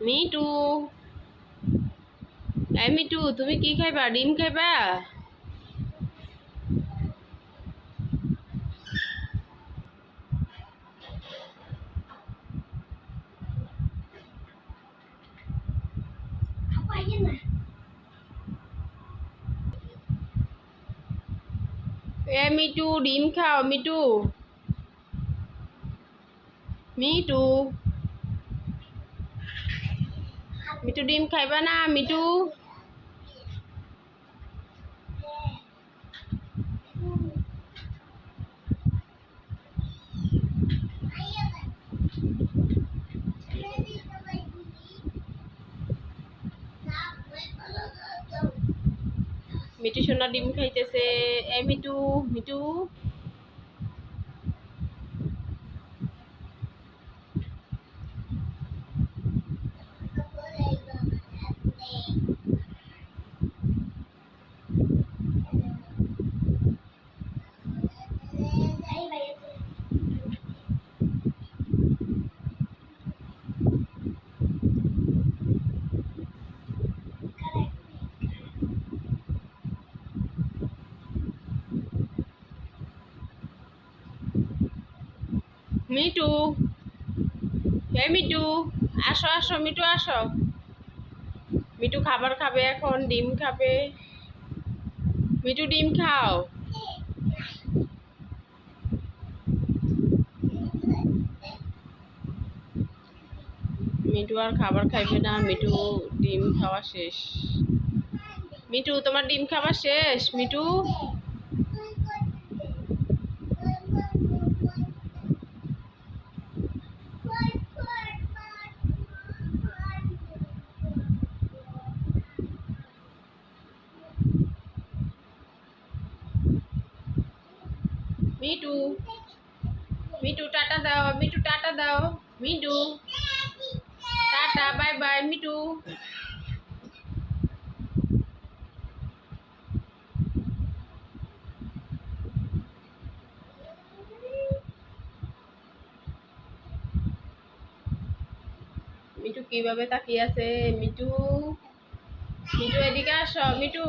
Me too এই me too তুমি কি খাইবা? ডিম খাইবা? এ মিটু ডিম খাও মিটু মিটু মিটু ডিম খাইবা না মিটু মিটু সোনা ডিম খাইতেছে। এ মিটু মিটু মিটু। হে মিটু, আসো আসো, মিটু আসো। মিটু খাবার খাবে এখন, ডিম খাবে। মিটু, ডিম খাও। মিটু আর খাবার খাইবে না, মিটু ডিম খাওয়া শেষ। মিটু, তোমার ডিম খাওয়া শেষ? মিটু? মিটু মিটু টাটা দাও, মিটু টাটা দাও Mitu tata, bye bye, Mitu. Mitu কীভাবে তাকিয়ে আছে? মিটু মিটু এদিকে আসো, মিটু।